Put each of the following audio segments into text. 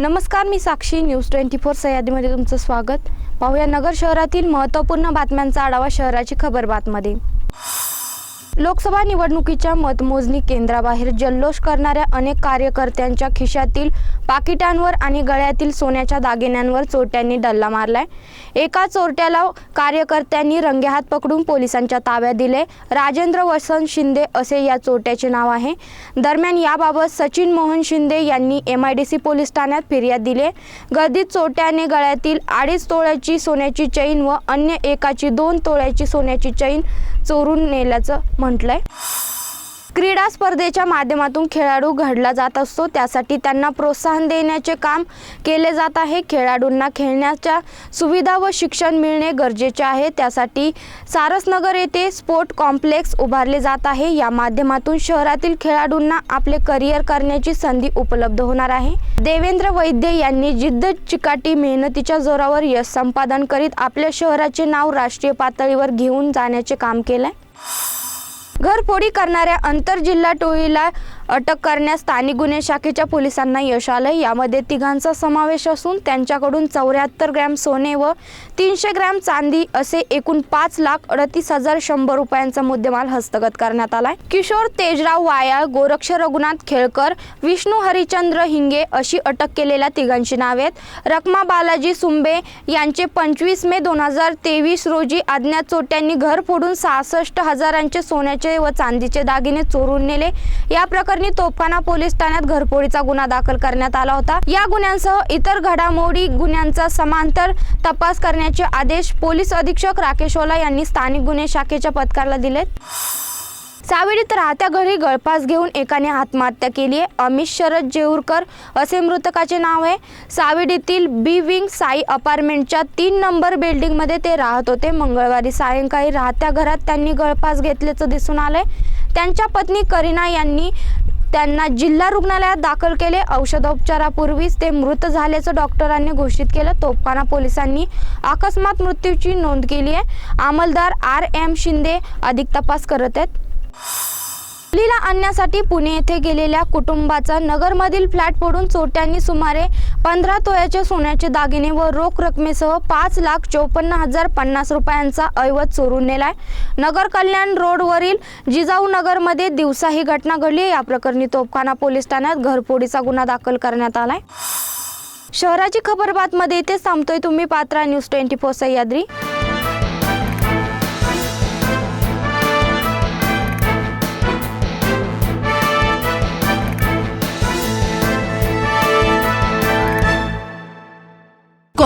नमस्कार मी Sakshi. News twenty four सह्याद्रीमध्ये तुमचं स्वागत. पाहूया नगर शहरातील महत्त्वपूर्ण बातम्यांचा आढावा शहराची खबर बातमध्ये. लोकसभा निवडणुकीच्या मतमोजणी केंद्राबाहेर जल्लोष करणाऱ्या अनेक कार्यकर्त्यांच्या खिशातील पाकिटांवर आणि गळ्यातील सोन्याच्या दागिन्यांवर चोरट्यांनी डल्ला मारलाय. एका चोरट्याला कार्यकर्त्यांनी रंगेहात पकडून पोलिसांच्या ताब्यात दिले. राजेंद्र वसंत शिंदे असे या चोरट्याचे नाव आहे. दरम्यान याबाबत सचिन मोहन शिंदे यांनी M I D C police ठाण्यात फिर्याद दिली. गर्दीत चोरट्याने गळ्यातील अडीच तोळ्याची सोन्याची चैन व अन्य एकाची दोन तोळ्याची सोन्याची चैन चोरून नेल्याचं म्हटलंय. क्रीडा स्पर्धेच्या माध्यमातून खेळाडू घडला जात असतो. त्यासाठी त्यांना प्रोत्साहन देण्याचे काम केले जात आहे. खेळाडूंना खेळण्याच्या सुविधा व शिक्षण मिळणे गरजेचे आहे. त्यासाठी सारसनगर येथे स्पोर्ट कॉम्प्लेक्स उभारले जात आहे. या माध्यमातून शहरातील खेळाडूंना आपले करिअर करण्याची संधी उपलब्ध होणार आहे. देवेंद्र वैद्य यांनी जिद्द चिकाटी मेहनतीच्या जोरावर यश संपादन करीत आपल्या शहराचे नाव राष्ट्रीय पातळीवर घेऊन जाण्याचे काम केलंय. घरफोडी करणाऱ्या आंतरजिल्हा टोळीला अटक करण्यास स्थानिक गुन्हे शाखेच्या पोलिसांना यश आलं यामध्ये तिघांचा समावेश असून त्यांच्याकडून चौऱ्याहत्तर ग्रॅम सोने व तीनशे ग्रॅम चांदी असे एकूण पाच लाख अडतीस हजार शंभर रुपयांचा मुद्देमाल हस्तगत करण्यात आलाय. किशोर तेजराव वायाळ गोरक्ष रघुनाथ खेळकर विष्णू हरिचंद्र हिंगे अशी अटक केलेल्या तिघांची नावे आहेत. रकमा बालाजी सुंबे यांचे पंचवीस मे दोन हजार तेवीस रोजी अज्ञात चोट्यांनी घर फोडून सहासष्ट हजारांचे सोन्याचे व चांदीचे दागिने चोरून नेले. या प्रकरणी तोफखाना पोलीस ठाण्यात घरफोडीचा गुन्हा दाखल करण्यात आला होता. या गुन्ह्यांसह इतर घडामोडी गुन्ह्यांचा समांतर तपास करण्याचे आदेश पोलीस अधीक्षक राकेश ओला यांनी स्थानिक गुन्हे शाखेच्या पथकाला दिलेत. सावेडीत राहत्या घरी गळफास घेऊन एकाने आत्महत्या केली आहे. अमित शरद जेऊरकर असे मृतकाचे नाव आहे. सावेडीतील बी विंग साई अपार्टमेंटच्या तीन नंबर बिल्डिंगमध्ये ते राहत होते. मंगळवारी सायंकाळी राहत्या घरात त्यांनी गळफास घेतल्याचं दिसून आलंय. त्यांच्या पत्नी करीना यांनी त्यांना जिल्हा रुग्णालयात दाखल केले. औषधोपचारापूर्वीच ते मृत झाल्याचं डॉक्टरांनी घोषित केलं. तोफखाना पोलिसांनी अकस्मात मृत्यूची नोंद केली आहे. अंमलदार आर एम शिंदे अधिक तपास करत आहेत. मुलीला आणण्यासाठी पुणे येथे गेलेल्या कुटुंबाचा नगरमधील फ्लॅट पडून चोरट्यांनी सुमारे पंधरा तोळ्याचे सोन्याचे दागिने व रोख रकमेसह पाच लाख चौपन्न हजार पन्नास रुपयांचा ऐवज चोरून नेलाय. नगर कल्याण रोडवरील जिजाऊ नगरमध्ये दिवसा ही घटना घडली या प्रकरणी तोफखाना पोलीस ठाण्यात घरफोडीचा गुन्हा दाखल करण्यात आलाय. शहराची खबर बातमध्ये इथेच थांबतोय तुम्ही. Patra news twenty four Sahyadri.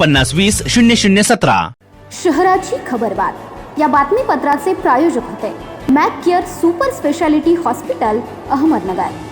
पन्नास वीस शून्य शून्य सतरा. शहराची खबरबात या बातमीपत्राचे प्रायोजक होते. Mac care super speciality hospital Ahmednagar.